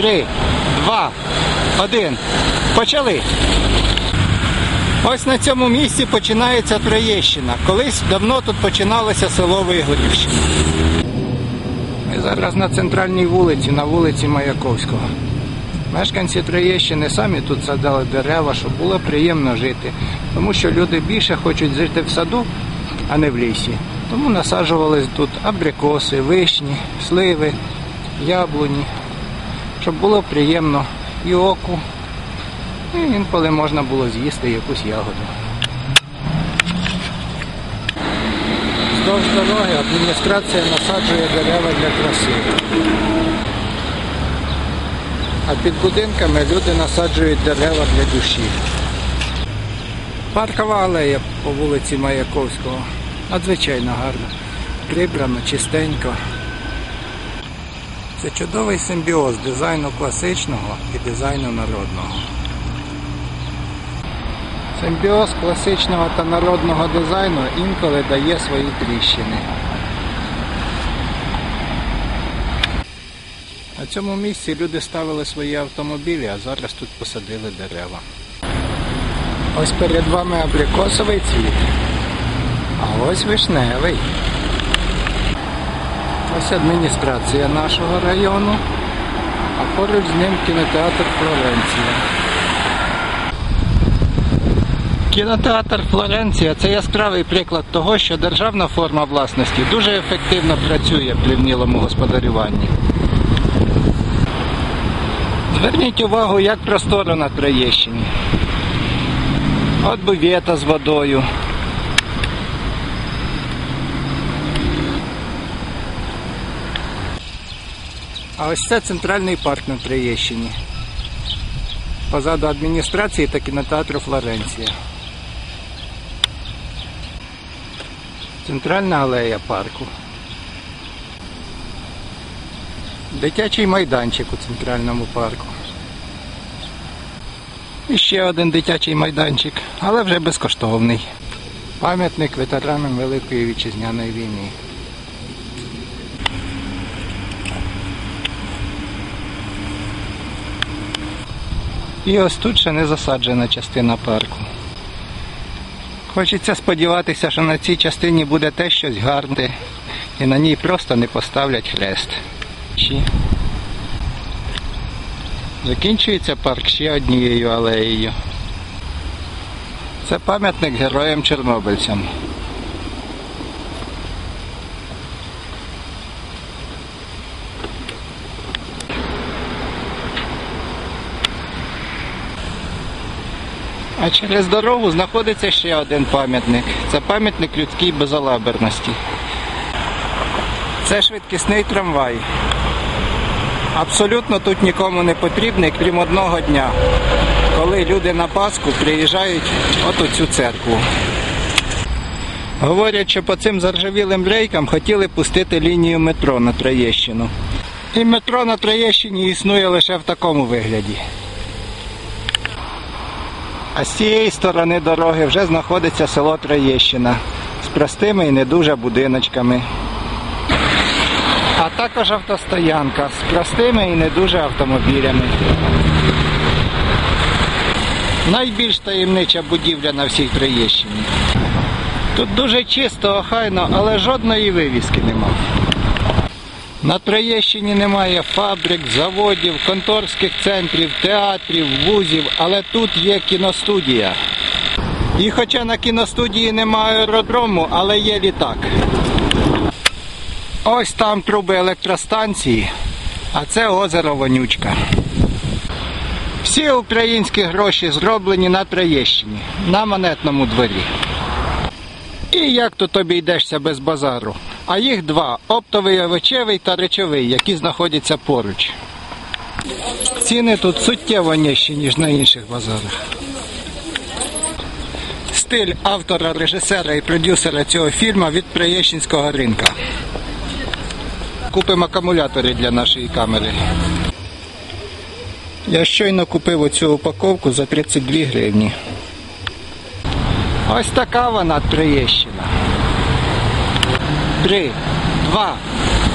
Три, два, один. Почали. Ось на цьому місці починається Троєщина. Колись давно тут починалося село Вигорівщина. Ми зараз на центральній вулиці, на вулиці Маяковського. Мешканці Троєщини самі тут садили дерева, щоб було приємно жити. Тому що люди більше хочуть жити в саду, а не в лісі. Тому насаджувались тут абрикоси, вишні, сливи, яблуні, щоб було приємно і оку, і інколи можна було з'їсти якусь ягоду. Вздовж дороги адміністрація насаджує дерева для краси. А під будинками люди насаджують дерева для душі. Паркова алея по вулиці Маяковського. Надзвичайно гарно. Прибрано, чистенько. Це чудовий симбіоз дизайну класичного і дизайну народного. Симбіоз класичного та народного дизайну інколи дає свої тріщини. На цьому місці люди ставили свої автомобілі, а зараз тут посадили дерева. Ось перед вами абрикосовий цвіт, а ось вишневий. Ось адміністрація нашого району, а поруч з ним кінотеатр Флоренція. Кінотеатр Флоренція це яскравий приклад того, що державна форма власності дуже ефективно працює при вмілому господарюванні. Зверніть увагу, як просторо на Троєщині. От бувєта з водою. А ось це центральний парк на Троєщині. Позаду адміністрації та кінотеатру Флоренція. Центральна алея парку. Дитячий майданчик у центральному парку. І ще один дитячий майданчик, але вже безкоштовний. Пам'ятник ветеранам Великої вітчизняної війни. І ось тут ще не засаджена частина парку. Хочеться сподіватися, що на цій частині буде те щось гарне, і на ній просто не поставлять хрест. Закінчується парк ще однією алеєю. Це пам'ятник героям-чорнобильцям. А через дорогу знаходиться ще один пам'ятник. Це пам'ятник людській безалаберності. Це швидкісний трамвай. Абсолютно тут нікому не потрібний, крім одного дня, коли люди на Пасху приїжджають от у цю церкву. Говорять, що по цим заржавілим рейкам хотіли пустити лінію метро на Троєщину. І метро на Троєщині існує лише в такому вигляді. А з цієї сторони дороги вже знаходиться село Троєщина з простими і не дуже будиночками. А також автостоянка з простими і не дуже автомобілями. Найбільш таємнича будівля на всій Троєщині. Тут дуже чисто, охайно, але жодної вивіски нема. На Троєщині немає фабрик, заводів, конторських центрів, театрів, вузів, але тут є кіностудія. І хоча на кіностудії немає аеродрому, але є літак. Ось там труби електростанції, а це озеро Вонючка. Всі українські гроші зроблені на Троєщині, на монетному дворі. І як тут обійдешся без базару? А їх два оптовий овочевий та речовий, які знаходяться поруч. Ціни тут суттєво нижчі, ніж на інших базарах. Стиль автора, режисера і продюсера цього фільму від Троєщинського ринка. Купимо акумулятори для нашої камери. Я щойно купив оцю упаковку за 32 гривні. Ось така вона Троєщина. Три, два,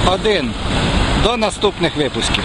один. До наступних випусків.